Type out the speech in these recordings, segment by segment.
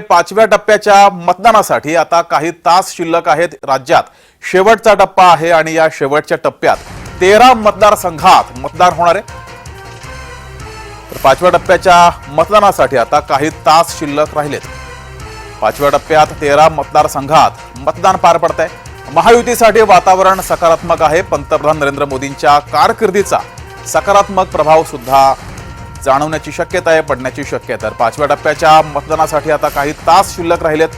पाचव्या टप्प्याच्या मतदानासाठी आता काही तास शिल्लक आहेत राज्यात. शेवटचा टप्पा आहे आणि या शेवटच्या टप्प्यात तेरा मतदारसंघात मतदान होणार आहे. तर पाचव्या टप्प्याच्या मतदानासाठी आता काही तास शिल्लक राहिलेत. पाचव्या टप्प्यात तेरा मतदारसंघात मतदान पार पडत आहे महायुतीसाठी वातावरण सकारात्मक आहे. पंतप्रधान नरेंद्र मोदींच्या कारकिर्दीचा सकारात्मक प्रभाव सुद्धा जाणवण्याची शक्यता आहे पडण्याची शक्यता आहे. पाचव्या टप्प्याच्या मतदानासाठी आता काही तास शिल्लक राहिलेत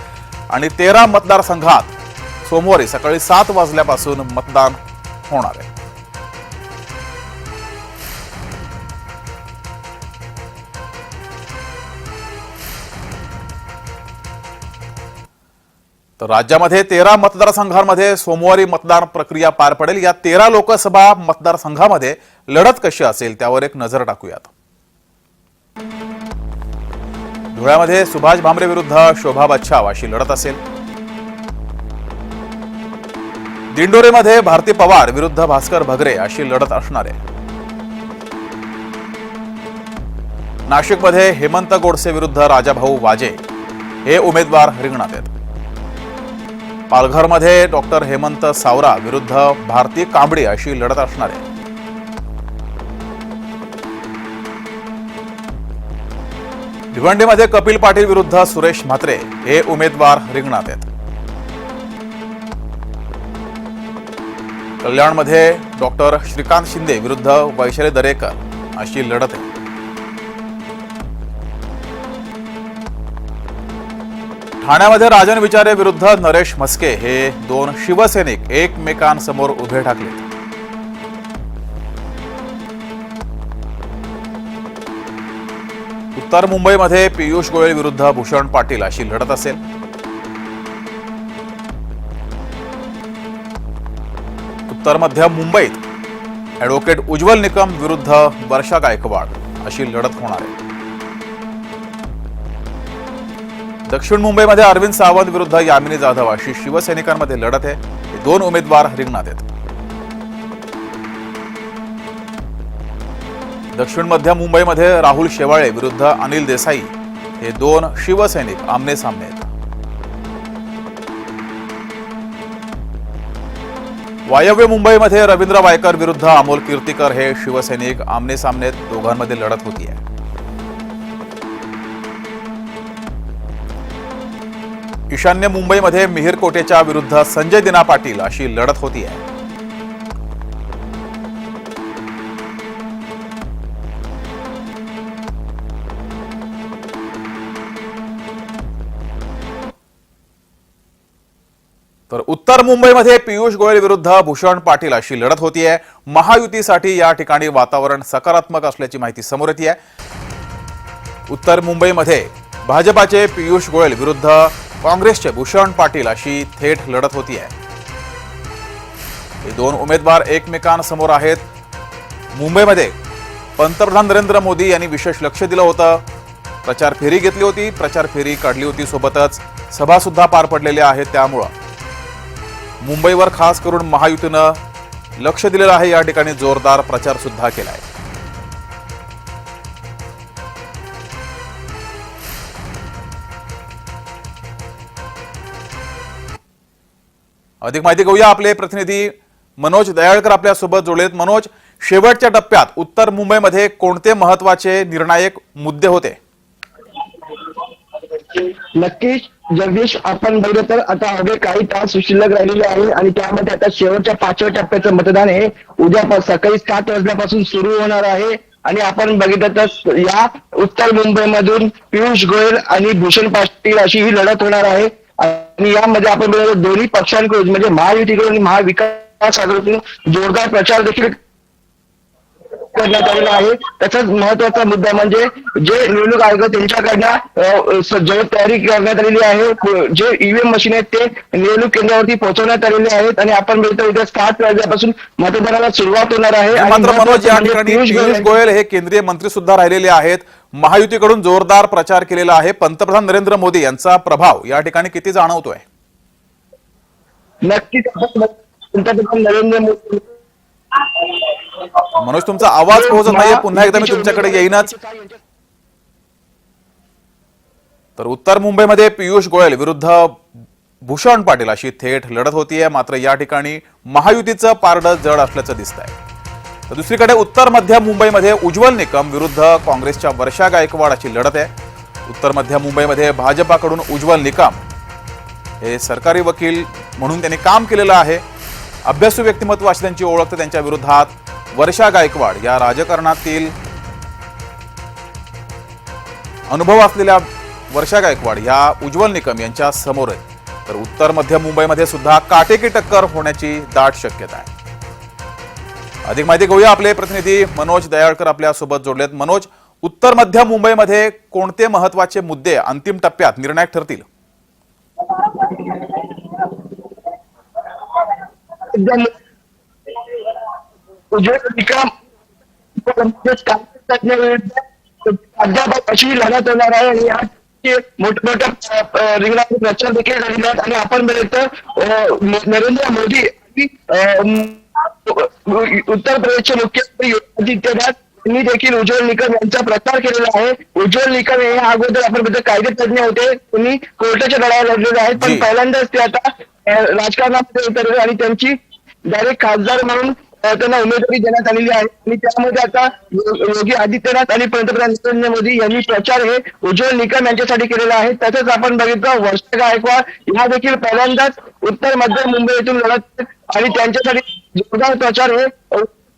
आणि तेरा मतदारसंघात सोमवारी सकाळी सात वाजल्यापासून मतदान होणार आहे. तर राज्यामध्ये तेरा मतदारसंघांमध्ये सोमवारी मतदान प्रक्रिया पार पडेल. या तेरा लोकसभा मतदारसंघामध्ये लढत कशी असेल त्यावर एक नजर टाकूयात. धुळ्यामध्ये सुभाष भामरे विरुद्ध शोभा बच्छाव अशी लढत असेल. दिंडोरेमध्ये भारती पवार विरुद्ध भास्कर भगरे अशी लढत असणार. आहे नाशिकमध्ये हेमंत गोडसे विरुद्ध राजाभाऊ वाजे हे उमेदवार रिंगणात आहेत. पालघरमध्ये डॉक्टर हेमंत सावरा विरुद्ध भारती कांबडी अशी लढत असणार. आहे भिवंडीमध्ये कपिल पाटील विरुद्ध सुरेश म्हात्रे हे उमेदवार रिंगणात आहेत. कल्याणमध्ये डॉक्टर श्रीकांत शिंदे विरुद्ध वैशाली दरेकर अशी लढत आहे. ठाण्यामध्ये राजन विचारे विरुद्ध नरेश म्हस्के हे दोन शिवसैनिक एकमेकांसमोर उभे ठाकले तर मुंबईमध्ये पियुष गोयल विरुद्ध भूषण पाटील अशी लढत असेल. उत्तर मध्य मुंबईत ॲडव्होकेट उज्ज्वल निकम विरुद्ध वर्षा गायकवाड अशी लढत होणार आहे. दक्षिण मुंबईमध्ये अरविंद सावंत विरुद्ध यामिनी जाधव अशी शिवसैनिकांमध्ये लढत आहे. हे दोन उमेदवार रिंगणात आहेत. दक्षिण मध्य मुंबईमध्ये राहुल शेवाळे विरुद्ध अनिल देसाई हे दोन शिवसैनिक आमने सामने आहेत. वायव्य मुंबईमध्ये रवींद्र वायकर विरुद्ध अमोल कीर्तीकर हे शिवसैनिक आमने सामने दोघांमध्ये लढत होती आहे. ईशान्य मुंबईमध्ये मिहीर कोटेच्या विरुद्ध संजय दिना पाटील अशी लढत होती आहे. तर उत्तर मुंबईमध्ये पियुष गोयल विरुद्ध भूषण पाटील अशी लढत होती आहे महायुतीसाठी या ठिकाणी वातावरण सकारात्मक असल्याची माहिती समोर येते आहे उत्तर मुंबईमध्ये भाजपाचे पियुष गोयल विरुद्ध काँग्रेसचे भूषण पाटील अशी थेट लढत होती आहे हे दोन उमेदवार एकमेकांसमोर आहेत. मुंबईमध्ये पंतप्रधान नरेंद्र मोदी यांनी विशेष लक्ष दिलं होतं. प्रचार फेरी घेतली होती प्रचार फेरी काढली होती सोबतच सभा सुद्धा पार पडलेल्या आहेत त्यामुळं. मुंबईवर खास करून महायुतीनं लक्ष दिलेलं आहे. या ठिकाणी जोरदार प्रचार सुद्धा केला आहे अधिक माहिती घेऊया आपले प्रतिनिधी मनोज दयाळकर आपल्यासोबत जोडलेत. मनोज शेवटच्या टप्प्यात उत्तर मुंबईमध्ये कोणते महत्त्वाचे निर्णायक मुद्दे होते? नक्कीच. जगदीश आपण बघितलं तर आता हवे काही तास शिल्लक राहिलेले आहे आणि त्यामध्ये आता शेवटच्या पाचव्या टप्प्याचं मतदान हे उद्या सकाळी सात वाजल्यापासून सुरू होणार आहे. आणि आपण बघितलं तर या उत्तर मुंबईमधून पियुष गोयल आणि भूषण पाटील अशी ही लढत होणार आहे. आणि यामध्ये आपण दोन्ही पक्षांकडून म्हणजे महायुतीकडून आणि महाविकास आघाडीकडून जोरदार प्रचार देखील करण्यात आलेला आहे. त्याचाच महत्त्वाचा मुद्दा म्हणजे जे निवडणूक आयोग त्यांच्याकडनं सज्ज तयारी करण्यात आलेली आहे. जे ईव्हीएम मशीन आहेत ते निवडणूक केंद्रावरती पोहोचवण्यात आलेले आहेत आणि आपण बघितलं उद्या सात वाजल्यापासून मतदानाला सुरुवात होणार आहे. मात्र मनोज या म्हणजे ठिकाणी पियुष गोयल हे केंद्रीय मंत्री सुद्धा राहिलेले आहेत. महायुतीकडून जोरदार प्रचार केलेला आहे. पंतप्रधान नरेंद्र मोदी यांचा प्रभाव या ठिकाणी किती जाणवतोय? नक्कीच पंतप्रधान नरेंद्र मोदी मनोज तुमचा आवाज पोहोचत नाहीये. पुन्हा एकदा मी तुमच्याकडे येईनच. तर उत्तर मुंबईमध्ये पियुष गोयल विरुद्ध भूषण पाटील अशी थेट लढत होतीये. मात्र या ठिकाणी महायुतीचं पारडं जड असल्याचं दिसत आहे तर दुसरीकडे उत्तर मध्य मुंबईमध्ये उज्ज्वल निकम विरुद्ध काँग्रेसच्या वर्षा गायकवाड अशी लढत आहे. उत्तर मध्य मुंबईमध्ये भाजपाकडून उज्ज्वल निकम हे सरकारी वकील म्हणून त्यांनी काम केलेलं आहे. अभ्यासू व्यक्तिमत्व असल्याची ओळख तर त्यांच्या विरोधात वर्षा गायकवाड या राजकारणातील अनुभव असलेल्या वर्षा गायकवाड या उज्ज्वल निकम यांच्या समोर आहे तर उत्तर मध्य मुंबईमध्ये सुद्धा काटेकी टक्कर होण्याची दाट शक्यता आहे. अधिक माहिती घेऊया आपले प्रतिनिधी मनोज दयाळकर आपल्यासोबत जोडलेत. मनोज उत्तर मध्य मुंबईमध्ये कोणते महत्त्वाचे मुद्दे अंतिम टप्प्यात निर्णायक ठरतील? एकदम उज्ज्वल अद्याप अशी लढत होणार आहे आणि या मोठ्या मोठ्या रिंगणात प्रचार देखील झालेले आहेत आणि आपण बघितलं नरेंद्र मोदी उत्तर प्रदेशचे मुख्यमंत्री योगी आदित्यनाथ यांनी देखील उज्ज्वल निकम यांचा प्रचार केलेला आहे. उज्ज्वल निकम हे अगोदर आपण बघितलं कायदे तज्ञ होते. त्यांनी कोर्टाच्या लढाया लढलेले आहेत. पण. पहिल्यांदाच ते आता राजकारणामध्ये उतरले आणि त्यांची डायरेक्ट खासदार म्हणून त्यांना उमेदवारी देण्यात आलेली आहे. आणि त्यामध्ये आता योगी आदित्यनाथ आणि पंतप्रधान नरेंद्र मोदी यांनी प्रचार हे उज्ज्वल निकम यांच्यासाठी केलेला आहे. तसंच आपण बघितलं वर्षा गायकवाड ह्या देखील पहिल्यांदाच उत्तर मध्य मुंबईतून लढत आहेत आणि त्यांच्यासाठी जोरदार प्रचार हे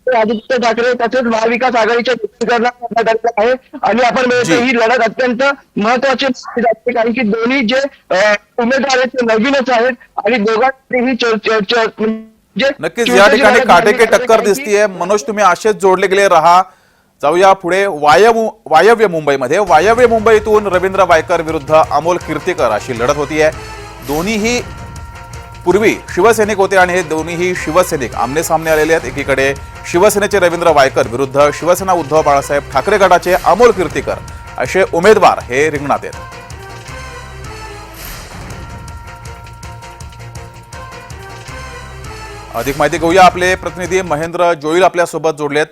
आदित्य ठाकरे तसेच महाविकास आघाडीच्या करण्यात आलेला आहे. आणि आपण बघितलं. ही लढत अत्यंत महत्वाची जाते. कारण की दोन्ही जे उमेदवार आहेत ते नवीनच आहेत. आणि दोघांचेही म्हणजे नक्कीच या ठिकाणी काटेकी. टक्कर दिसतीये. मनोज तुम्ही असेच जोडले गेले राहा. जाऊया पुढे. वायव वायव्य मुंबईमध्ये. वायव्य मुंबईतून रवींद्र वायकर विरुद्ध अमोल कीर्तीकर अशी लढत होतीये. दोन्हीही पूर्वी शिवसैनिक होते आणि हे दोन्हीही शिवसैनिक आमने सामने आलेले आहेत. एकीकडे शिवसेनेचे रवींद्र वायकर विरुद्ध शिवसेना उद्धव बाळासाहेब ठाकरे गटाचे अमोल कीर्तीकर असे उमेदवार हे रिंगणात आहेत. अधिक माहिती घेऊया. आपले प्रतिनिधी महेंद्र जोईल आपल्यासोबत जोडलेत.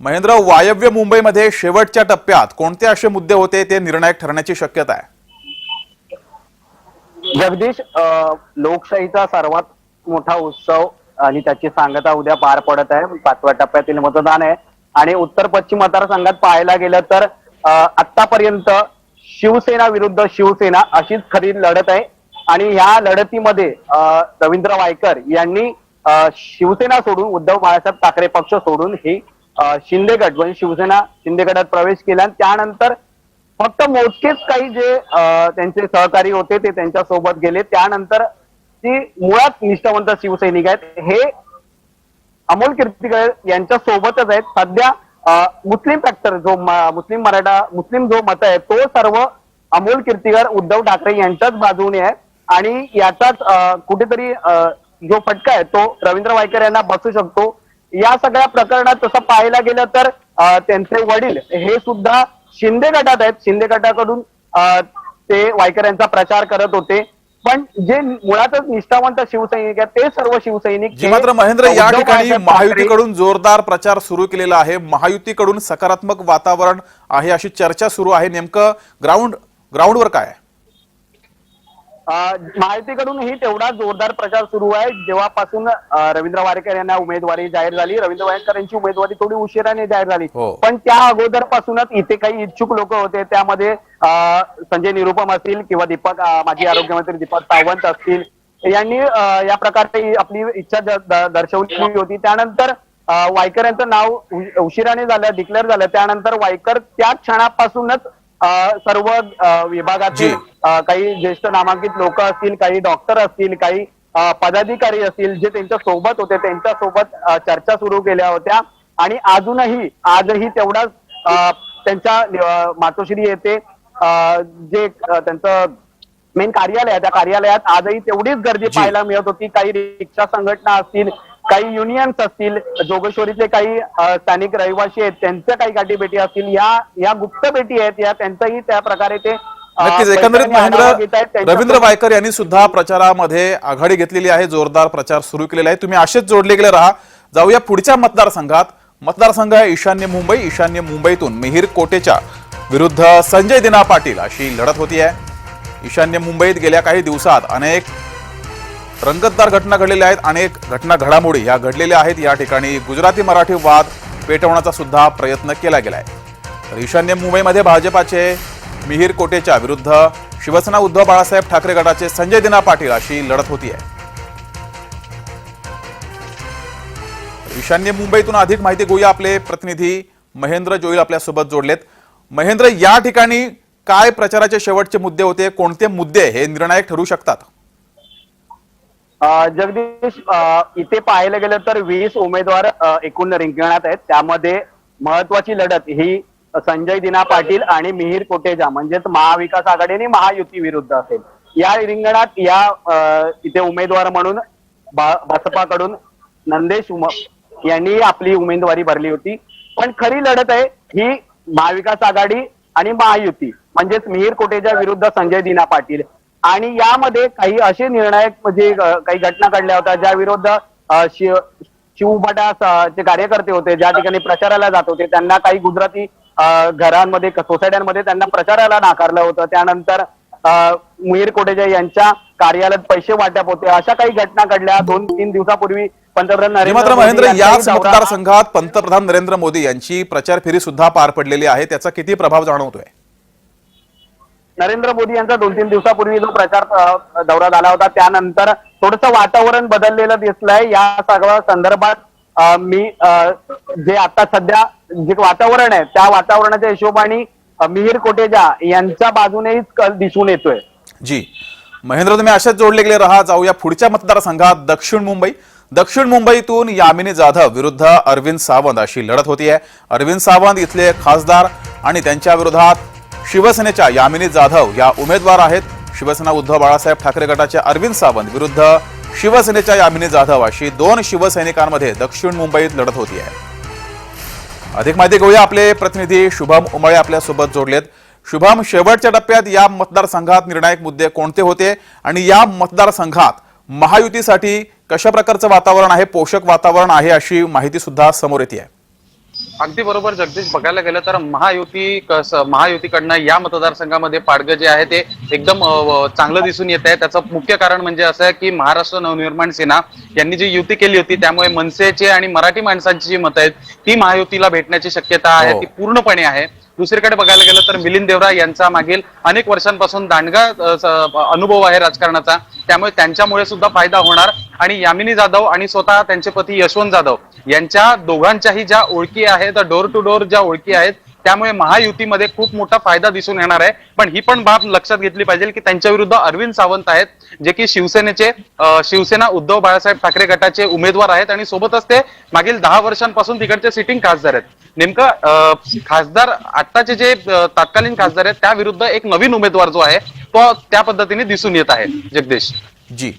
महेंद्र वायव्य मुंबईमध्ये शेवटच्या टप्प्यात कोणते असे मुद्दे होते ते निर्णायक ठरण्याची शक्यता आहे? जगदीश लोकशाहीचा सर्वात मोठा उत्सव आणि त्याची सांगता उद्या पार पडत आहे. पाचव्या टप्प्यातील मतदान आहे. आणि उत्तर पश्चिम मतदारसंघात पाहायला गेलं तर आतापर्यंत शिवसेना विरुद्ध शिवसेना अशीच खरी लढत आहे. आणि ह्या लढतीमध्ये रवींद्र वायकर यांनी शिवसेना सोडून उद्धव बाळासाहेब ठाकरे पक्ष सोडून ही शिंदे गट म्हणजे शिवसेना शिंदे गटात प्रवेश केला. आणि त्यानंतर फक्त मोजकेच काही जे त्यांचे सहकारी होते ते त्यांच्यासोबत गेले. त्यानंतर ती मुळात निष्ठावंत शिवसैनिक आहेत. हे अमोल कीर्तीकर यांच्या सोबतच आहेत. सध्या मुस्लिम फॅक्टर जो मुस्लिम मराठा मुस्लिम जो मत आहे तो सर्व अमोल कीर्तीकर उद्धव ठाकरे यांच्याच बाजूने आहे आणि याचाच कुठेतरी जो फटका आहे तो रवींद्र वायकर यांना बसू शकतो. या सगळ्या प्रकरणात तसं पाहायला गेलं तर त्यांचे वडील हे सुद्धा शिंदे गटात आहेत. शिंदे गटाकडून ते वायकर यांचा प्रचार करत होते. पण जे मुळातच निष्ठावंत शिवसैनिक आहेत ते सर्व शिवसैनिक मात्र महेंद्र या ठिकाणी महायुतीकडून जोरदार प्रचार सुरू केलेला आहे. महायुतीकडून सकारात्मक वातावरण आहे अशी चर्चा सुरू आहे. नेमकं ग्राउंड ग्राउंडवर काय आहे? अं, महायुतीकडून ही तेवढा जोरदार प्रचार सुरू आहे. जेव्हापासून रवींद्र वारेकर यांना उमेदवारी जाहीर झाली रवींद्र वारेकर यांची उमेदवारी थोडी उशिराने जाहीर झाली. हो. पण त्या अगोदरपासूनच इथे काही इच्छुक लोक होते. त्यामध्ये संजय निरुपम असतील किंवा दीपक माजी आरोग्यमंत्री दीपक सावंत असतील. यांनी या प्रकारे आपली इच्छा दर्शवली होती. त्यानंतर वायकर यांचं नाव उशिराने झालं डिक्लेअर झालं. त्यानंतर वायकर त्या क्षणापासूनच सर्व विभागातील काही ज्येष्ठ नामांकित लोक असतील काही डॉक्टर असतील काही पदाधिकारी असतील जे त्यांच्यासोबत होते त्यांच्यासोबत चर्चा सुरू केल्या होत्या. आणि अजूनही आजही तेवढाच त्यांच्या मातोश्री येथे जे त्यांचं मेन कार्यालय त्या कार्यालयात आजही तेवढीच गर्दी. पाहायला मिळत होती. काही रिक्षा संघटना असतील काही युनियन्स असतील जोगेश्वरीतले काही स्थानिक रहिवासी आहेत त्यांच्या काही गाठीभेटी असतील या या गुप्त भेटी आहेत या त्यांचाही त्या प्रकारे ते नक्कीच एकंदरीत. महेंद्र रवींद्र वायकर यांनी सुद्धा प्रचारामध्ये आघाडी घेतलेली आहे जोरदार प्रचार सुरू केलेला आहे. तुम्ही असेच जोडले गेले राहा. जाऊया पुढच्या मतदारसंघात. मतदारसंघ आहे ईशान्य मुंबई ईशान्य मुंबईतून मिहीर कोटेच्या विरुद्ध संजय दिना पाटील अशी लढत होती आहे ईशान्य मुंबईत गेल्या काही दिवसात अनेक रंगतदार घटना घडलेल्या आहेत. अनेक घटना घडामोडी या घडलेल्या आहेत. या ठिकाणी गुजराती मराठी वाद पेटवण्याचा सुद्धा प्रयत्न केला गेलाय. तर ईशान्य मुंबईमध्ये भाजपाचे मिहीर कोटेच्या विरुद्ध शिवसेना उद्धव बाळासाहेब ठाकरे गटाचे संजय दिना पाटील अशी लढत होती आहे ईशान्य मुंबईतून अधिक माहिती घेऊया आपले प्रतिनिधी महेंद्र जोईल आपल्यासोबत जोडलेत. महेंद्र या ठिकाणी काय प्रचाराचे शेवटचे मुद्दे होते? कोणते मुद्दे हे निर्णायक ठरू शकतात? जगदीश इथे पाहायला गेलं तर वीस उमेदवार एकूण रिंगणात आहेत. त्यामध्ये महत्वाची लढत ही संजय दिना पाटील आणि मिहीर कोटेजा म्हणजेच महाविकास आघाडी आणि महायुती विरुद्ध असेल. या रिंगणात या इथे उमेदवार म्हणून भाजपाकडून नंदेश उम यांनी आपली उमेदवारी भरली होती. पण खरी लढत आहे ही महाविकास आघाडी आणि महायुती म्हणजेच मिहीर कोटेजा विरुद्ध संजय दिना पाटील. आणि यामध्ये काही असे निर्णायक म्हणजे काही घटना घडल्या होत्या ज्या विरुद्ध अ, शिव शिवभटा स- चे कार्यकर्ते होते ज्या ठिकाणी प्रचाराला जात होते त्यांना काही गुजराती घरांमध्ये सोसायट्यांमध्ये त्यांना प्रचाराला नाकारलं होतं. त्यानंतर अ, मुहीर कोटेजा यांच्या कार्यालयात पैसे वाटप होते. अशा काही घटना घडल्या. दोन तीन दिवसापूर्वी पंतप्रधान नरेंद्र महेंद्र याच दौरा- मतदारसंघात पंतप्रधान नरेंद्र मोदी यांची प्रचार फेरी सुद्धा पार पडलेली आहे. त्याचा किती प्रभाव जाणवतोय? नरेंद्र मोदी यांचा दोन तीन दिवसापूर्वी जो प्रचार दौरा झाला होता त्यानंतर थोडंसं वातावरण बदललेलं दिसलंय. या सगळ्या संदर्भात मी जे आता सध्या जे वातावरण आहे त्या वातावरणाच्या हिशोबाने मिहीर कोटेजा यांच्या बाजूनेच कल दिसून येतोय. जी. महेंद्र तुम्ही अशाच जोडले गेले राहा. जाऊया पुढच्या मतदारसंघात दक्षिण मुंबई. दक्षिण मुंबईतून यामिनी जाधव विरुद्ध अरविंद सावंत अशी लढत होती आहे अरविंद सावंत इथले खासदार आणि त्यांच्या विरोधात शिवसेनेच्या यामिनी जाधव या उमेदवार आहेत. शिवसेना उद्धव बाळासाहेब ठाकरे गटाच्या अरविंद सावंत विरुद्ध शिवसेनेच्या यामिनी जाधव अशी दोन शिवसैनिकांमध्ये दक्षिण मुंबईत लढत होती आहे. अधिक माहिती घेऊया आपले प्रतिनिधी शुभम उमळे आपल्यासोबत जोडलेत. शुभम शेवटच्या टप्प्यात या मतदारसंघात निर्णायक मुद्दे कोणते होते आणि या मतदारसंघात महायुतीसाठी कशा प्रकारचं वातावरण आहे पोषक वातावरण आहे अशी माहिती सुद्धा समोर येते आहे. अगदी बरोबर जगदीश. बघायला गेलं तर महायुती कसं महायुतीकडनं या मतदारसंघामध्ये पाडगं जे आहे ते एकदम चांगलं दिसून येत आहे त्याचं मुख्य कारण म्हणजे असं आहे की महाराष्ट्र नवनिर्माण सेना यांनी जी युती केली होती त्यामुळे मनसेचे आणि मराठी माणसांची जी मतं आहेत ती महायुतीला भेटण्याची शक्यता आहे हो. ती पूर्णपणे आहे. दुसरीकडे बघायला गेलं तर मिलिंद देवरा यांचा मागील अनेक वर्षांपासून दांडगा अनुभव आहे राजकारणाचा. त्यामुळे त्यांच्यामुळे सुद्धा फायदा होणार. आणि यामिनी जाधव आणि स्वतः त्यांचे पती यशवंत जाधव यांच्या दोघांच्याही ज्या ओळखी आहेत डोर टू डोर ज्या ओळखी आहेत त्यामुळे महायुतीमध्ये खूप मोठा फायदा दिसून येणार आहे. पण ही पण बाब लक्षात घेतली पाहिजे की त्यांच्या विरुद्ध अरविंद सावंत आहेत जे की शिवसेनेचे शिवसेना उद्धव बाळासाहेब ठाकरे गटाचे उमेदवार आहेत आणि सोबतच ते मागील दहा वर्षांपासून तिकडचे सिटिंग खासदार आहेत. नेमकं खासदार आत्ताचे जे तत्कालीन खासदार आहेत त्या विरुद्ध एक नवीन उमेदवार जो आहे तो त्या पद्धतीने दिसून येत आहे. जगदीश. जी.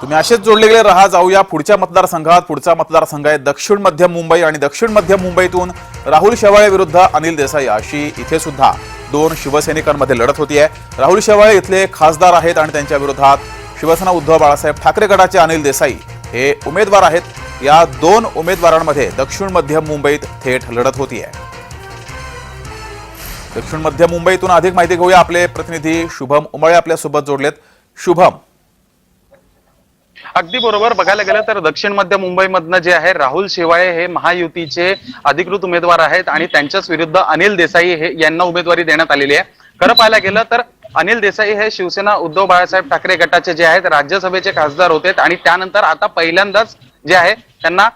तुम्ही असेच जोडले गेले राहा जाऊया. पुढच्या मतदारसंघात पुढचा मतदारसंघ आहे दक्षिण मध्य मुंबई आणि दक्षिण मध्य मुंबईतून राहुल शेवाळे विरुद्ध अनिल देसाई अशी इथे सुद्धा दोन शिवसैनिकांमध्ये लढत होती आहे. राहुल शेवाळे इथले खासदार आहेत आणि त्यांच्या विरोधात शिवसेना उद्धव बाळासाहेब ठाकरे गटाचे अनिल देसाई हे उमेदवार आहेत. या दोन उमेदवारांमध्ये दक्षिण मध्य मुंबईत थेट लढत होती आहे. दक्षिण मध्य मुंबईतून अधिक माहिती घेऊया. आपले प्रतिनिधी शुभम उमळे आपल्यासोबत जोडलेत. शुभम अगदी बरोबर. बघायला गेलं तर दक्षिण मध्य मुंबईमधनं जे आहे राहुल शेवाळे हे महायुतीचे अधिकृत उमेदवार आहेत आणि त्यांच्याच विरुद्ध अनिल देसाई हे यांना उमेदवारी देण्यात आलेली आहे. खरं पाहायला गेलं तर अनिल देसाई हे शिवसेना उद्धव बाळासाहेब ठाकरे गटाचे जे आहेत राज्यसभेचे खासदार होते आणि त्यानंतर आता पहिल्यांदाच जे आहे त्यांना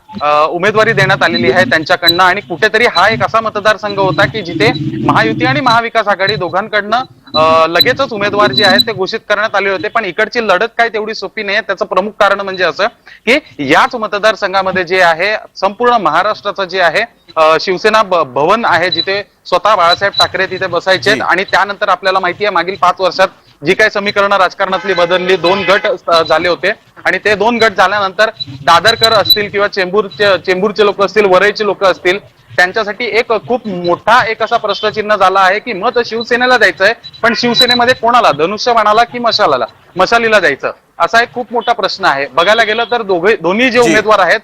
उमेदवारी देण्यात आलेली आहे त्यांच्याकडनं आणि कुठेतरी हा एक असा मतदारसंघ होता की जिथे महायुती आणि महाविकास आघाडी दोघांकडनं लगेचच उमेदवार जे आहेत ते घोषित करण्यात आले होते पण इकडची लढत काय तेवढी सोपी नाही त्याचं प्रमुख कारण म्हणजे असं की याच मतदारसंघामध्ये जे आहे संपूर्ण महाराष्ट्राचं जे आहे शिवसेना भवन आहे जिथे स्वतः बाळासाहेब ठाकरे तिथे बसायचे. आणि त्यानंतर आपल्याला माहिती आहे मागील पाच वर्षात जी काही समीकरणं राजकारणातली बदलली दोन गट झाले होते आणि ते दोन गट झाल्यानंतर दादरकर असतील किंवा चेंबूरचे चेंबूरचे लोक असतील वरईचे लोक असतील त्यांच्यासाठी एक खूप मोठा एक असा प्रश्नचिन्ह झाला आहे की मत शिवसेनेला द्यायचंय पण शिवसेनेमध्ये कोणाला? धनुष्यबाणाला की मशालाला? मशालीला द्यायचं असा एक खूप मोठा प्रश्न आहे. बघायला गेलं तर दोघे दोन्ही जे. उमेदवार आहेत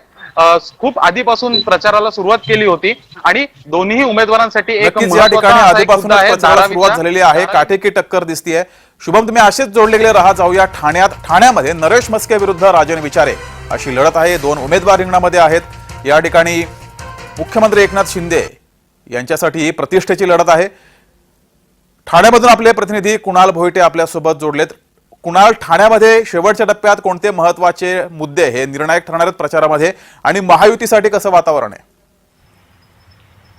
खूप आधीपासून प्रचाराला सुरुवात केली होती आणि दोन्ही उमेदवारांसाठी एक नक्कीच या महत्त्वाचा ठिकाणी आहे सुरुवात. झालेली आहे. काटेकी टक्कर दिसतीये. शुभम तुम्ही असेच जोडले गेले राहा जाऊया ठाण्यात. ठाण्यामध्ये नरेश मस्के विरुद्ध राजन विचारे अशी लढत आहे. दोन उमेदवार रिंगणामध्ये आहेत. या ठिकाणी मुख्यमंत्री एकनाथ शिंदे यांच्यासाठी प्रतिष्ठेची लढत आहे. ठाण्यामधून आपले प्रतिनिधी कुणाल भोईटे आपल्यासोबत जोडलेत. कुणाल ठाण्यामध्ये शेवटच्या टप्प्यात कोणते महत्त्वाचे मुद्दे हे निर्णायक ठरणार आहेत प्रचारामध्ये? आणि महायुतीसाठी कसं वातावरण आहे?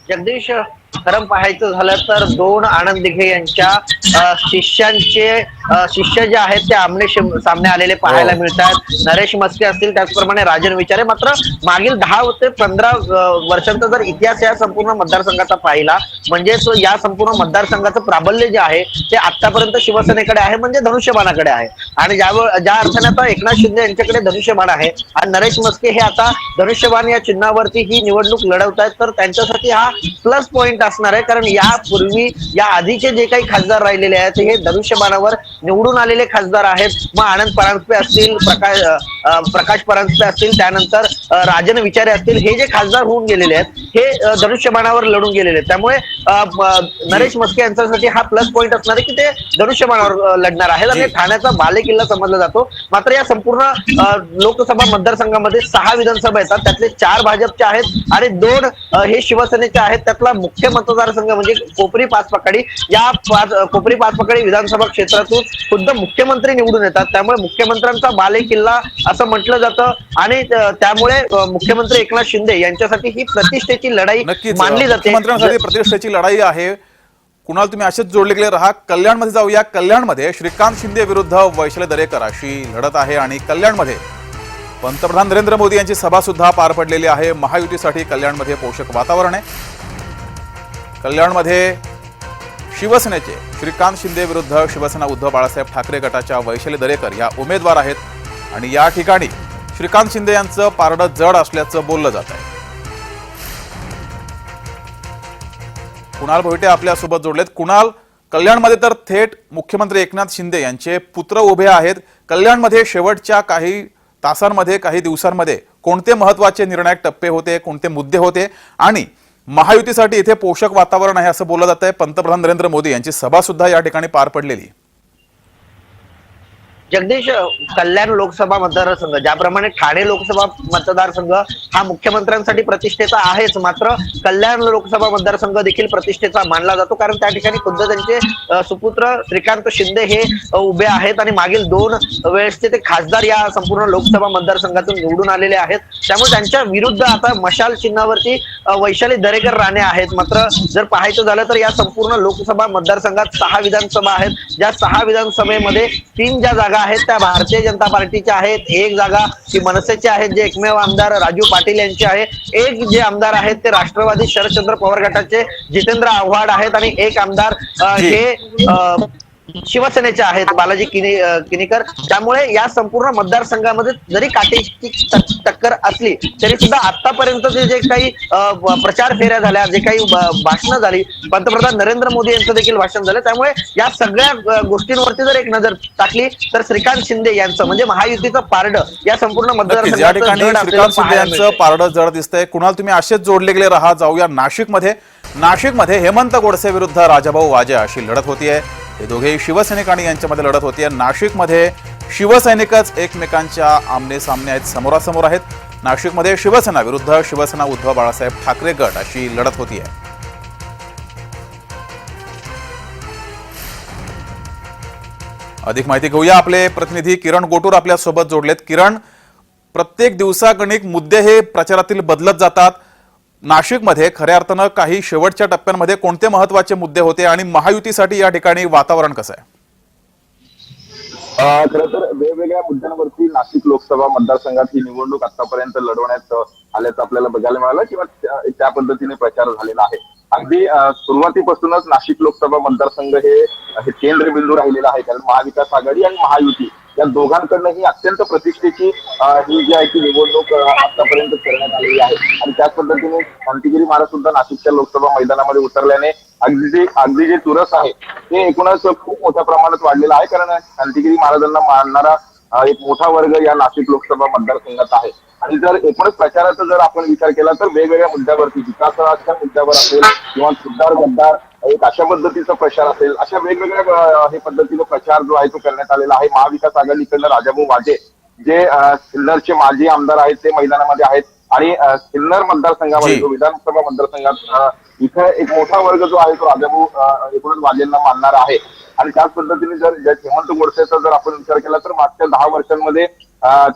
जगदीश खरं पाहायचं झालं तर दोन आनंद दिघे यांच्या शिष्यांचे शिष्य जे आहेत ते आमने सामने आलेले पाहायला हो. मिळतात नरेश मस्के असतील त्याचप्रमाणे राजन विचारे मात्र मागील दहा ते पंधरा वर्षांचा जर इतिहास या संपूर्ण मतदारसंघाचा पाहिला म्हणजेच या संपूर्ण मतदारसंघाचं प्राबल्य जे आहे ते आतापर्यंत शिवसेनेकडे आहे म्हणजे धनुष्यबाणाकडे आहे आणि ज्या ज्या अर्थाने आता एकनाथ शिंदे यांच्याकडे धनुष्यबाण आहे आणि नरेश मस्के हे आता धनुष्यबाण या चिन्हावरती ही निवडणूक लढवत आहेत तर त्यांच्यासाठी हा प्लस पॉइंट असणार आहे. कारण यापूर्वी या आधीचे जे काही खासदार राहिलेले आहेत हे धनुष्यबाणावर निवडून आलेले खासदार आहेत. मग आनंद परांजपे असतील प्रकाश प्रकाश परांजपे असतील त्यानंतर राजन विचारे असतील हे जे खासदार होऊन गेलेले आहेत हे धनुष्यबाणावर लढून गेलेले आहेत. त्यामुळे नरेश मस्के यांच्यासाठी हा प्लस पॉइंट असणार आहे की ते धनुष्यबाणावर लढणार आहेत. आणि. ठाण्याचा बालेकिल्ला समजला जातो. मात्र या संपूर्ण लोकसभा मतदारसंघामध्ये सहा विधानसभा येतात. त्यातले चार भाजपचे आहेत आणि दोन हे शिवसेनेचे आहेत. त्यातला मुख्य मतदारसंघ म्हणजे कोपरी पाचपकाडी. या पाच कोपरी पाचपकाडी विधानसभा क्षेत्रातून खुद्द मुख्यमंत्री निवडून येतात. त्यामुळे मुख्यमंत्र्यांचा बालेकिल्ला असं म्हटलं जातं. आणि त्यामुळे मुख्यमंत्री एकनाथ शिंदे यांच्यासाठी ही प्रतिष्ठेची लढाई मानली जाते. मुख्यमंत्र्यांसाठी प्रतिष्ठेची लढाई आहे. कुणाल तुम्ही असेच जोडले गेले राहा. कल्याणमध्ये जाऊया. कल्याणमध्ये श्रीकांत शिंदे विरुद्ध वैशाली दरेकर अशी लढत आहे. आणि कल्याणमध्ये पंतप्रधान नरेंद्र मोदी यांची सभा सुद्धा पार पडलेली आहे. महायुतीसाठी कल्याणमध्ये पोषक वातावरण आहे. कल्याणमध्ये शिवसेनेचे श्रीकांत शिंदे विरुद्ध शिवसेना उद्धव बाळासाहेब ठाकरे गटाच्या वैशाली दरेकर या उमेदवार आहेत. आणि या ठिकाणी श्रीकांत शिंदे यांचं पारडं जड असल्याचं बोललं जात आहे. कुणाल भोईटे आपल्यासोबत जोडलेत. कुणाल कल्याणमध्ये तर थेट मुख्यमंत्री एकनाथ शिंदे यांचे पुत्र उभे आहेत. कल्याणमध्ये शेवटच्या काही तासांमध्ये काही दिवसांमध्ये कोणते महत्त्वाचे निर्णायक टप्पे होते कोणते मुद्दे होते? आणि महायुतीसाठी इथे पोषक वातावरण आहे असं बोललं जात आहे पंतप्रधान नरेंद्र मोदी यांची सभा सुद्धा या ठिकाणी पार पडलेली. जगदीश कल्याण लोकसभा मतदारसंघ ज्याप्रमाणे ठाणे लोकसभा मतदारसंघ हा मुख्यमंत्र्यांसाठी प्रतिष्ठेचा आहेच मात्र कल्याण लोकसभा मतदारसंघ देखील प्रतिष्ठेचा मानला जातो कारण त्या ठिकाणी खुद्द त्यांचे सुपुत्र श्रीकांत शिंदे हे उभे आहेत आणि मागील दोन वेळेसचे ते खासदार या संपूर्ण लोकसभा मतदारसंघातून निवडून आलेले आहेत. त्यामुळे त्यांच्या विरुद्ध आता मशाल चिन्हावरती वैशाली दरेकर राणे आहेत. मात्र जर पाहायचं झालं तर या संपूर्ण लोकसभा मतदारसंघात सहा विधानसभा आहेत. ज्या सहा विधानसभेमध्ये तीन ज्या जागा आहेत त्या भारतीय जनता पार्टीच्या आहेत एक जागा ही मनसेची आहेत जे एकमेव आमदार राजू पाटील यांचे आहे एक जे आमदार आहेत ते राष्ट्रवादी शरदचंद्र पवार गटाचे जितेंद्र आव्हाड आहेत आणि एक आमदार. हे अ, शिवसेनेचे आहेत बालाजी किनी किनीकर. त्यामुळे या संपूर्ण मतदारसंघामध्ये जरी काटेची टक- टक्कर असली तरी सुद्धा आतापर्यंत जे काही अ, ब- प्रचार फेऱ्या झाल्या जे काही भाषणं झाली पंतप्रधान नरेंद्र मोदी यांचं देखील भाषण झालं. त्यामुळे या सगळ्या गोष्टींवरती जर एक नजर टाकली तर श्रीकांत शिंदे यांचं म्हणजे महायुतीचं पारड या संपूर्ण मतदारसंघात श्रीकांत शिंदे यांचं पारडं जड दिसतंय. कुणाल तुम्ही असेच जोडले गेले राहा जाऊया नाशिकमध्ये. नाशिकमध्ये हेमंत गोडसे विरुद्ध राजाभाऊ वाजे अशी लढत होतीये. हे दोघेही शिवसैनिक आणि यांच्यामध्ये लढत होतीये नाशिकमध्ये शिवसैनिकच एकमेकांच्या आमने सामने आहेत समोरासमोर आहेत. नाशिकमध्ये शिवसेना विरुद्ध शिवसेना उद्धव बाळासाहेब ठाकरे गट अशी लढत होतीये. अधिक माहिती घेऊया. आपले प्रतिनिधी किरण गोटूर आपल्यासोबत जोडलेत. किरण प्रत्येक दिवसागणिक मुद्दे हे प्रचारातील बदलत जातात. नाशिकमध्ये खऱ्या अर्थानं काही शेवटच्या टप्प्यांमध्ये कोणते महत्त्वाचे मुद्दे होते आणि महायुतीसाठी या ठिकाणी वातावरण कसं आहे? खर तर वेगवेगळ्या मुद्द्यांवरती नाशिक लोकसभा मतदारसंघात ही निवडणूक आतापर्यंत लढवण्यात आल्याचं आपल्याला बघायला मिळालं किंवा त्या पद्धतीने प्रचार झालेला आहे. अगदी सुरुवातीपासूनच नाशिक लोकसभा मतदारसंघ हे हे केंद्रबिंदू राहिलेला आहे कारण महाविकास आघाडी आणि महायुती या दोघांकडनं ही अत्यंत प्रतिष्ठेची ही जी आहे ती निवडणूक आतापर्यंत करण्यात आलेली आहे. आणि त्याच पद्धतीने शांतिगिरी महाराज सुद्धा नाशिकच्या लोकसभा मैदानामध्ये उतरल्याने अगदी जे अगदी जे चुरस आहे ते एकूणच खूप मोठ्या प्रमाणात वाढलेलं आहे. कारण शांतिगिरी महाराजांना मानणारा एक मोठा वर्ग या नाशिक लोकसभा मतदारसंघात आहे. आणि जर एकूणच प्रचाराचा जर आपण विचार केला तर वेगवेगळ्या मुद्द्यावरती विकासाच्या मुद्द्यावर असेल किंवा सुद्धार गद्दार एक अशा पद्धतीचा प्रचार असेल अशा वेगवेगळ्या हे पद्धतीने प्रचार जो आहे तो करण्यात आलेला आहे. महाविकास आघाडीकडनं राजाभाऊ वाजे जे अं, सिन्नरचे माजी आमदार आहेत ते मैदानामध्ये आहेत. आणि सिन्नर मतदारसंघामध्ये जी. विधानसभा मतदारसंघात इथं एक मोठा वर्ग जो आहे तो राजाभाऊ एकूणच वाजेंना मानणार आहे. आणि त्याच पद्धतीने जर हेमंत गोडसेचा जर आपण विचार केला तर मागच्या दहा वर्षांमध्ये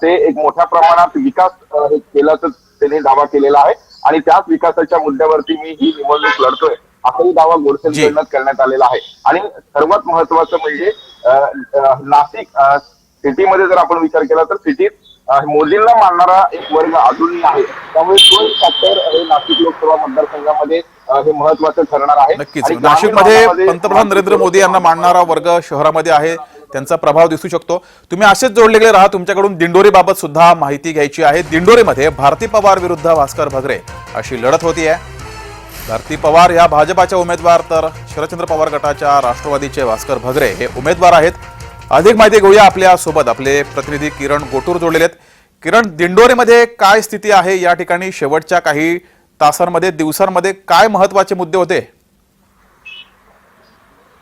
ते एक मोठ्या प्रमाणात विकास हे केल्याचा त्यांनी दावा केलेला आहे. आणि त्याच विकासाच्या मुद्द्यावरती मी ही निवडणूक लढतोय असाही दावा गोडसेंकडनं करण्यात आलेला आहे. आणि सर्वात महत्वाचं म्हणजे नाशिक सिटीमध्ये जर आपण विचार केला तर सिटीत मोदींना मानणारा एक वर्ग अजूनही आहे. त्यामुळे तो फॅक्टर हे नाशिक लोकसभा मतदारसंघामध्ये हे महत्वाचं ठरणार आहे. नक्कीच. नाशिकमध्ये पंतप्रधान नरेंद्र मोदी यांना मानणारा वर्ग शहरामध्ये आहे. त्यांचा प्रभाव दिसू शकतो. तुम्ही असेच जोडले गेले राहा. तुमच्याकडून दिंडोरी बाबत सुद्धा माहिती घ्यायची आहे. दिंडोरीमध्ये भारती पवार विरुद्ध भास्कर भगरे अशी लढत होती आहे भारती पवार या भाजपाच्या उमेदवार तर शरदचंद्र पवार गटाच्या राष्ट्रवादीचे भास्कर भगरे हे उमेदवार आहेत. अधिक माहिती घेऊया आपल्यासोबत. आपले प्रतिनिधी किरण गोटूर जोडलेले आहेत. किरण दिंडोरीमध्ये काय स्थिती आहे? या ठिकाणी शेवटच्या काही तासांमध्ये दिवसांमध्ये काय महत्त्वाचे मुद्दे होते?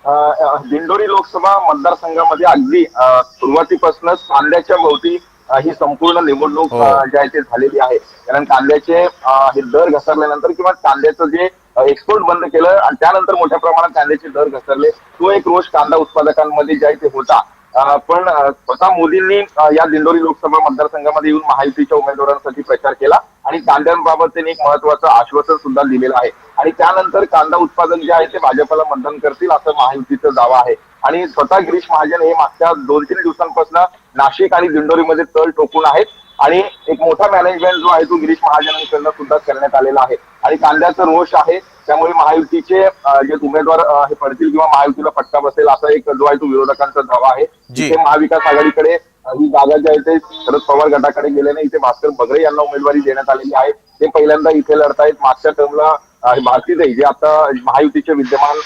दिंडोरी लोकसभा मतदारसंघामध्ये अगदी सुरुवातीपासूनच कांद्याच्या भोवती ही संपूर्ण निवडणूक जी आहे ते झालेली आहे. कारण कांद्याचे हे दर घसरल्यानंतर किंवा कांद्याचं जे एक्सपोर्ट बंद केलं आणि त्यानंतर मोठ्या प्रमाणात कांद्याचे दर घसरले तो एक रोष कांदा उत्पादकांमध्ये जे आहे ते होता पण स्वतः मोदींनी या दिंडोरी लोकसभा मतदारसंघामध्ये येऊन महायुतीच्या उमेदवारांसाठी प्रचार केला. आणि कांद्यांबाबत त्यांनी एक महत्वाचं आश्वासन सुद्धा दिलेलं आहे. आणि त्यानंतर कांदा उत्पादक जे आहे ते भाजपला मतदान करतील असं महायुतीचा दावा आहे. आणि स्वतः गिरीश महाजन हे मागच्या दोन तीन दिवसांपासून नाशिक आणि दिंडोरीमध्ये तळ टोकून आहेत. आणि एक मोठा मॅनेजमेंट जो आहे तो गिरीश महाजनांकडनं सुद्धा करण्यात आलेला आहे. आणि कांद्याचा रोष आहे त्यामुळे महायुतीचे जे उमेदवार हे पडतील किंवा महायुतीला फटका बसेल असा एक जो आहे तो विरोधकांचा दावा आहे. जी. इथे महाविकास आघाडीकडे अं, ही जागा जी आहे ते शरद पवार गटाकडे गेल्याने इथे भास्कर बगरे यांना उमेदवारी देण्यात आलेली आहे. ते पहिल्यांदा इथे लढतायत. मागच्या टर्मला भारतीताई जे आता महायुतीचे विद्यमान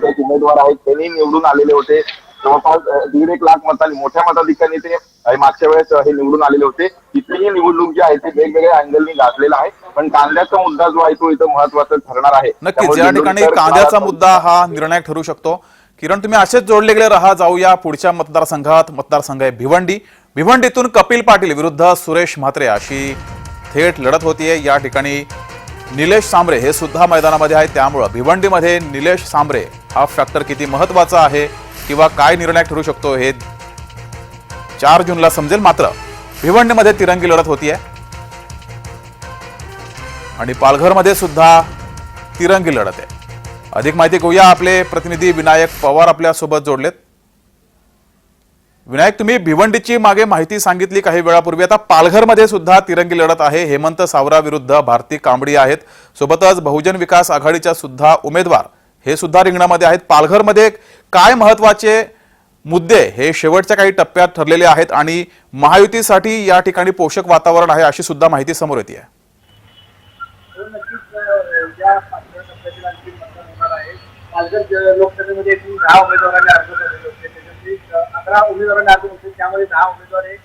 जे उमेदवार आहेत त्यांनी निवडून आलेले होते. जवळपास दीड एक लाख मतांनी मोठ्या मताधिकांनी ते मागच्या वेळेस हे निवडून आलेले होते. इथेही निवडणूक जी आहे ते वेगवेगळ्या अँगलनी गाजलेला आहे. पण कांद्याचा मुद्दा जो आहे तो इथं महत्त्वाचा ठरणार आहे. नक्कीच. या ठिकाणी कांद्याचा मुद्दा हा निर्णायक ठरू शकतो. किरण तुम्ही असेच जोडले गेले राहा जाऊया पुढच्या मतदारसंघात. मतदारसंघ आहे भिवंडी. भिवंडीतून कपिल पाटील विरुद्ध सुरेश म्हात्रे अशी थेट लढत होतीये. या ठिकाणी निलेश सांबरे हे सुद्धा मैदानामध्ये आहे त्यामुळं भिवंडीमध्ये निलेश सांबरे हा फॅक्टर किती महत्त्वाचा आहे किंवा काय निर्णायक ठरू शकतो हे चार जूनला समजेल. मात्र भिवंडीमध्ये तिरंगी लढत होतीये. आणि पालघरमध्ये सुद्धा तिरंगी लढत आहे. अधिक माहिती घेऊया. आपले प्रतिनिधी विनायक पवार आपल्यासोबत जोडलेत. विनायक तुम्ही भिवंडीची मागे माहिती सांगितली काही वेळापूर्वी. आता पालघरमध्ये सुद्धा तिरंगी लढत आहे. हेमंत सावरा विरुद्ध भारती कांबडी आहेत. सोबतच बहुजन विकास आघाडीच्या सुद्धा उमेदवार हे सुद्धा रिंगणामध्ये आहेत. पालघरमध्ये काय महत्त्वाचे मुद्दे हे शेवटच्या काही टप्प्यात ठरलेले आहेत आणि महायुतीसाठी या ठिकाणी पोषक वातावरण आहे अशी सुद्धा माहिती समोर येते तर नक्कीच अ, या पाचव्या टप्प्यातील अंतिम मतदान होणार आहे पालघर लोकसभेमध्ये एकूण दहा उमेदवारांनी अर्ज भरलेले होते. त्याच्यातली अकरा उमेदवारांनी अर्ज होते त्यामध्ये दहा उमेदवार हे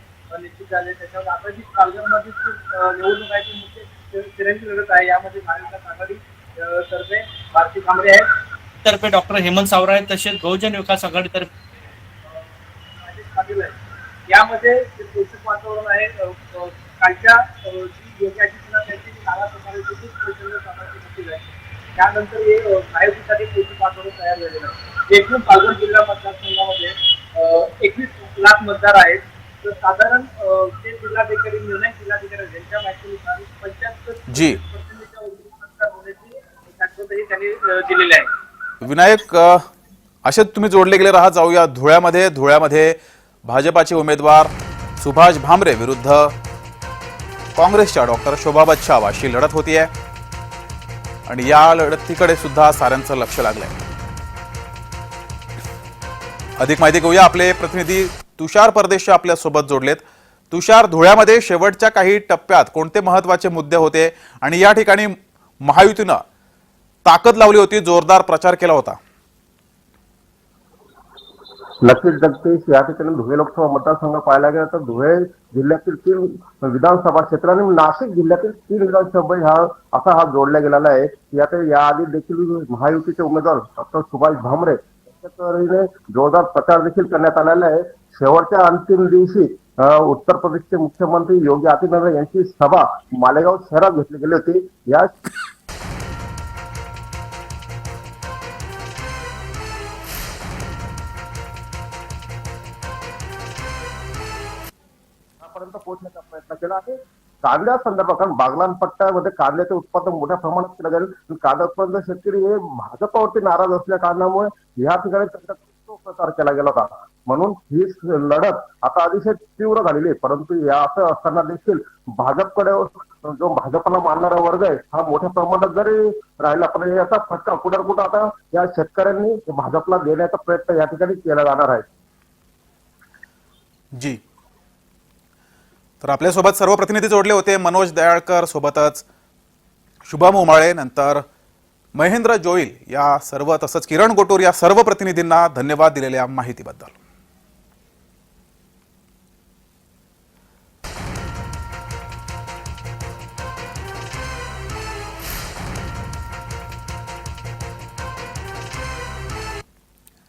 निश्चित झाले. त्याच्यावर आता जी पालघरमध्ये निवडणूक आहे ती मुख्य तिरंगी लढत आहे. यामध्ये महाविकास आघाडी तर्फे भारती कांबळे आहेत. तर्फे डॉक्टर हेमंत सावरा आहेत तसेच बहुजन विकास आघाडीतर्फे पाटील आहे यामध्ये पोषक वातावरण आहे कालच्या जी योगी आदित्यनाथ यांची जी नाना प्रकारे प्रचंड सामाजिक आहे. त्यानंतर हे महायुतीसाठी पोषक वातावरण तयार झालेलं आहे एकूण पालघर जिल्हा मतदारसंघामध्ये एकवीस लाख मतदार आहेत. तर साधारण जे जिल्हाधिकारी निर्णय जिल्हाधिकारी आहेत, यांच्या माहितीनुसार पंच्याहत्तर जी. त्यांनी दिलेली आहे. विनायक अ, असेच तुम्ही जोडले गेले राहा जाऊया धुळ्यामध्ये. धुळ्यामध्ये भाजपाचे उमेदवार सुभाष भामरे विरुद्ध काँग्रेसच्या डॉक्टर शोभा बच्छाव अशी लढत होतीये. आणि या लढतीकडे सुद्धा साऱ्यांचं लक्ष लागलंय. अधिक माहिती घेऊया. आपले प्रतिनिधी तुषार परदेशी आपल्यासोबत जोडलेत. तुषार धुळ्यामध्ये शेवटच्या काही टप्प्यात कोणते महत्त्वाचे मुद्दे होते? आणि या ठिकाणी महायुतीनं ताकद लावली होती जोरदार प्रचार केला होता. नक्कीच जगदीश या ठिकाणी धुळे लोकसभा मतदारसंघ पाहायला गेला तर धुळे जिल्ह्यातील तीन विधानसभा क्षेत्र आणि नाशिक जिल्ह्यातील तीन विधानसभा ह्या असा हा जोडला गेलेला आहे. यात याआधी देखील महायुतीचे उमेदवार डॉक्टर सुभाष भामरे यांच्या जोरदार प्रचार देखील करण्यात आलेला आहे. शेवटच्या अंतिम दिवशी उत्तर प्रदेशचे मुख्यमंत्री योगी आदित्यनाथ यांची सभा मालेगाव शहरात घेतली गेली होती. या पोहोचण्याचा प्रयत्न केला आहे. कागदा संदर्भात कारण बागलान पट्ट्यामध्ये कांद्याचे उत्पादन मोठ्या प्रमाणात केलं जाईल. आणि कांदा शेतकरी हे भाजपावरती नाराज असल्या कारणामुळे या ठिकाणी त्यांचा तो प्रचार केला गेला होता. म्हणून ही लढत आता अतिशय तीव्र झालेली आहे. परंतु या असं असताना देखील भाजपकडे जो भाजपला मानणारा वर्ग आहे हा मोठ्या प्रमाणात जरी राहिला पण याचा फटका कुठं कुठं आता या शेतकऱ्यांनी भाजपला देण्याचा प्रयत्न या ठिकाणी केला जाणार आहे. जी. तर आपल्यासोबत सर्व प्रतिनिधी जोडले होते मनोज दयाळकर सोबतच शुभम उमाळे नंतर महेंद्र जोईल या सर्व तसंच किरण गोटूर या सर्व प्रतिनिधींना धन्यवाद दिलेल्या माहितीबद्दल.